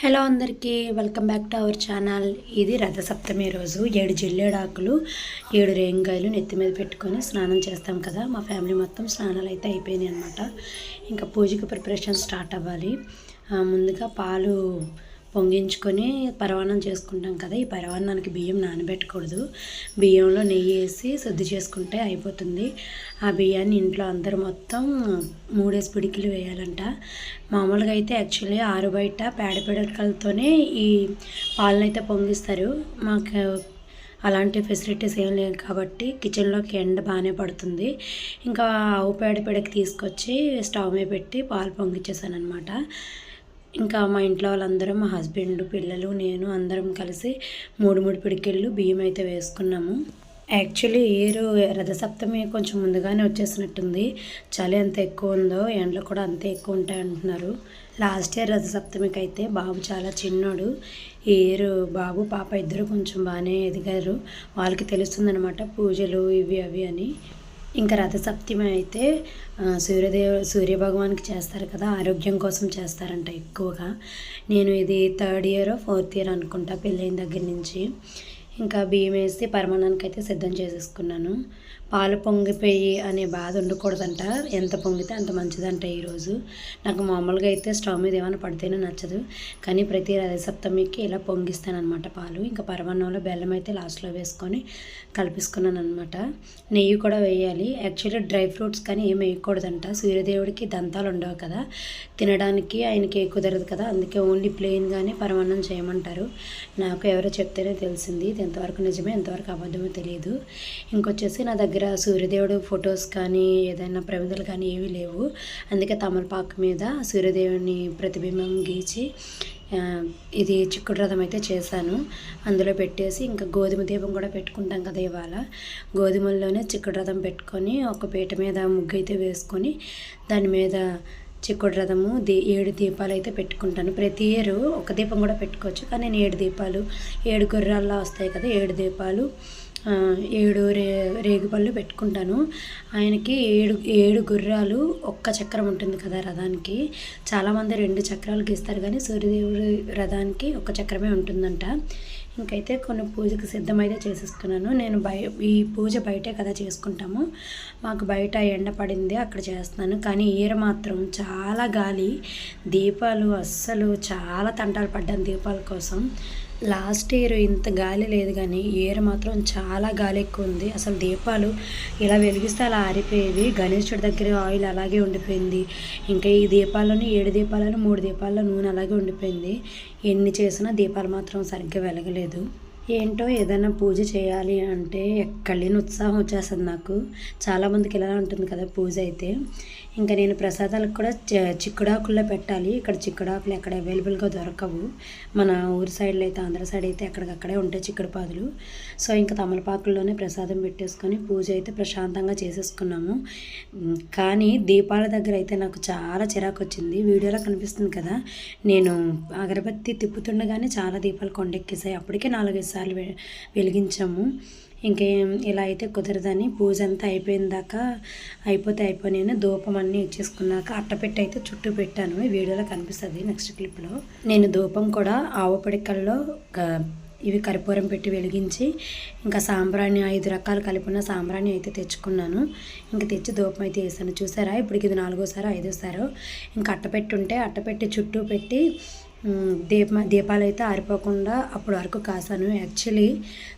Hello అందరికీ welcome back to our channel. ఇది రథసప్తమి రోజు. ఏడు జిల్లేడాకులు ఏడు రేంగాయలు నెత్తి మీద పెట్టుకొని స్నానం చేస్తాం కదా. మా ఫ్యామిలీ మొత్తం స్నానాలు అయితే అయిపోయినాయి అనమాట ఇంకా పూజకి ప్రిపరేషన్ స్టార్ట్ అవ్వాలి. ముందుగా పాలు పొంగించుకొని పరవాన్నం చేసుకుంటాం కదా ఈ పరవాన్నానికి బియ్యం నానబెట్టకూడదు. బియ్యంలో నెయ్యి వేసి శుద్ధి చేసుకుంటే అయిపోతుంది. ఆ బియ్యాన్ని ఇంట్లో అందరూ మొత్తం మూడేసి పిడికిలు వేయాలంట. మామూలుగా అయితే యాక్చువల్లీ ఆరు బయట పేడ పిడకలతోనే ఈ పాలనైతే పొంగిస్తారు. మాకు అలాంటి ఫెసిలిటీస్ ఏం లేవు కాబట్టి కిచెన్లోకి ఎండ బాగానే పడుతుంది. ఇంకా ఆవు పేడ పిడకి తీసుకొచ్చి స్టవ్ మీద పెట్టి పాలు పొంగిచ్చేసాను అనమాట ఇంకా మా ఇంట్లో వాళ్ళందరూ మా హస్బెండ్ పిల్లలు నేను అందరం కలిసి మూడు మూడు పిడికెళ్ళు బియ్యం అయితే వేసుకున్నాము. యాక్చువల్లీ ఏరు రథసప్తమి కొంచెం ముందుగానే వచ్చేసినట్టుంది. చలి ఎంత ఎక్కువ ఉందో ఎండలు కూడా అంతే ఎక్కువ ఉంటాయి అంటున్నారు. లాస్ట్ ఇయర్ రథసప్తమికి అయితే బాబు చాలా చిన్నోడు. ఈ ఇయర్ బాబు పాప ఇద్దరు కొంచెం బాగానే ఎదిగారు. వాళ్ళకి తెలుస్తుందనమాట పూజలు ఇవి అవి అని. ఇంకా రథసప్తమి అయితే సూర్యదేవ సూర్యభగవానికి చేస్తారు కదా ఆరోగ్యం కోసం చేస్తారంట ఎక్కువగా. నేను ఇది థర్డ్ ఇయర్ ఫోర్త్ ఇయర్ అనుకుంటా పెళ్ళైన దగ్గర నుంచి. ఇంకా బియ్యం వేసి పరమాణానికి అయితే సిద్ధం చేసేసుకున్నాను. పాలు పొంగిపోయి అనే బాధ ఉండకూడదంట. ఎంత పొంగితే అంత మంచిదంట ఈరోజు నాకు మామూలుగా అయితే స్టవ్ మీద ఏమైనా పడితేనే నచ్చదు. కానీ ప్రతి రథసప్తమికి ఇలా పొంగిస్తాను అనమాట పాలు. ఇంకా పరమాన్నంలో బెల్లం అయితే లాస్ట్లో వేసుకొని కలిపేసుకున్నాను అనమాట నెయ్యి కూడా వేయాలి. యాక్చువల్లీ డ్రై ఫ్రూట్స్ కానీ ఏం వేయకూడదంట. సూర్యదేవుడికి దంతాలు ఉండవు కదా. తినడానికి ఆయనకి కుదరదు కదా. అందుకే ఓన్లీ ప్లెయిన్గానే పరమాన్నం చేయమంటారు. నాకు ఎవరో చెప్తేనే తెలిసింది. ఎంతవరకు నిజమే ఎంతవరకు అబద్ధమో తెలియదు ఇంకొచ్చేసి నా దగ్గర సూర్యదేవుడు ఫొటోస్ కానీ ఏదైనా ప్రమిదలు కానీ ఏమీ లేవు. అందుకే తమలపాకు మీద సూర్యదేవుని ప్రతిబింబం గీచి ఇది చిక్కుడు రథం అయితే చేశాను. అందులో పెట్టేసి ఇంకా గోధుమ దీపం కూడా పెట్టుకుంటాం కదా ఇవాళ. గోధుమల్లోనే చిక్కుడు రథం పెట్టుకొని ఒక పీట మీద ముగ్గు అయితే వేసుకొని దాని మీద చిక్కుడు రథము దీ ఏడు దీపాలు అయితే పెట్టుకుంటాను. ప్రతి ఇయర్ ఒక దీపం కూడా పెట్టుకోవచ్చు. కానీ నేను ఏడు దీపాలు ఏడు గుర్రాల్లో వస్తాయి కదా ఏడు దీపాలు. ఏడు రే రేగుపళ్ళు పెట్టుకుంటాను. ఆయనకి ఏడు ఏడు గుర్రాలు ఒక్క చక్రం ఉంటుంది కదా రథానికి. చాలామంది రెండు చక్రాలు గీస్తారు కానీ సూర్యదేవుడి రథానికి ఒక చక్రమే ఉంటుందంట. ఇంకైతే కొన్ని పూజకి సిద్ధమైతే చేసేసుకున్నాను. నేను బయ ఈ పూజ బయటే కదా చేసుకుంటాము. మాకు బయట ఎండ పడింది అక్కడ చేస్తున్నాను. కానీ ఈర మాత్రం చాలా గాలి దీపాలు అస్సలు చాలా తంటాలు పడ్డాను దీపాల కోసం. లాస్ట్ ఇయర్ ఇంత గాలి లేదు కానీ ఇయర్ మాత్రం చాలా గాలి ఎక్కువ ఉంది. అసలు దీపాలు ఇలా వెలిగిస్తే అలా ఆరిపోయేవి. గణేశుడి దగ్గర ఆయిల్ అలాగే ఉండిపోయింది. ఇంకా ఈ దీపాలను ఏడు దీపాలను మూడు దీపాల్లో నూనె అలాగే ఉండిపోయింది. ఎన్ని చేసినా దీపాలు మాత్రం సరిగ్గా వెలగలేదు. ఏంటో ఏదైనా పూజ చేయాలి అంటే ఎక్కడ లేని ఉత్సాహం వచ్చేస్తుంది నాకు. చాలామందికి ఇలా ఉంటుంది కదా పూజ అయితే. ఇంకా నేను ప్రసాదాలకు కూడా చిక్కుడాకుల్లో పెట్టాలి. ఇక్కడ చిక్కుడాకులు ఎక్కడ అవైలబుల్గా దొరకవు. మన ఊరి సైడ్లో అయితే ఆంధ్ర సైడ్ అయితే ఎక్కడికక్కడే ఉంటాయి చిక్కుడు పాదులు సో ఇంకా తమలపాకుల్లోనే ప్రసాదం పెట్టేసుకొని పూజ అయితే ప్రశాంతంగా చేసేసుకున్నాము. కానీ దీపాల దగ్గర అయితే నాకు చాలా చిరాకు వచ్చింది వీడియోలో కనిపిస్తుంది కదా నేను అగరబత్తి తిప్పుతుండగానే చాలా దీపాలు కొండెక్కేసాయి అప్పటికే నాలుగైదు సార్లు వెలిగించాము. ఇంకేం ఇలా అయితే కుదరదని పూజ అంతా అయిపోయిన దాకా అయిపోతే అయిపోయినాను ధూపం అన్నీ ఇచ్చేసుకున్నాక అట్టపెట్టి అయితే చుట్టూ పెట్టాను. ఈ వీడియోలో కనిపిస్తుంది నెక్స్ట్ క్లిప్లో. నేను ధూపం కూడా ఆవు పడికల్లో ఇవి కర్పూరం పెట్టి వెలిగించి ఇంకా సాంబ్రాణి ఐదు రకాలు కలిపిన సాంబ్రాణి అయితే తెచ్చుకున్నాను. ఇంకా తెచ్చి ధూపం అయితే వేసాను. చూసారా? ఇప్పుడు ఇది నాలుగోసారో ఐదోసారో. ఇంకా అట్టపెట్టి ఉంటే అట్టపెట్టి చుట్టూ పెట్టి దీప దీపాలు అయితే ఆరిపోకుండా అప్పుడు వరకు కాసాను. యాక్చువల్లీ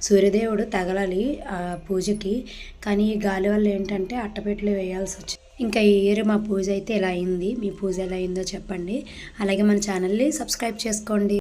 సూర్యదేవుడు తగలాలి ఆ పూజకి. కానీ ఈ గాలి వల్ల ఏంటంటే అట్టపెట్లు వేయాల్సి వచ్చింది ఇంకా ఈ ఇయర్ మా పూజ అయితే ఇలా అయింది? మీ పూజ ఎలా అయిందో చెప్పండి. అలాగే మన ఛానల్ని సబ్స్క్రైబ్ చేసుకోండి.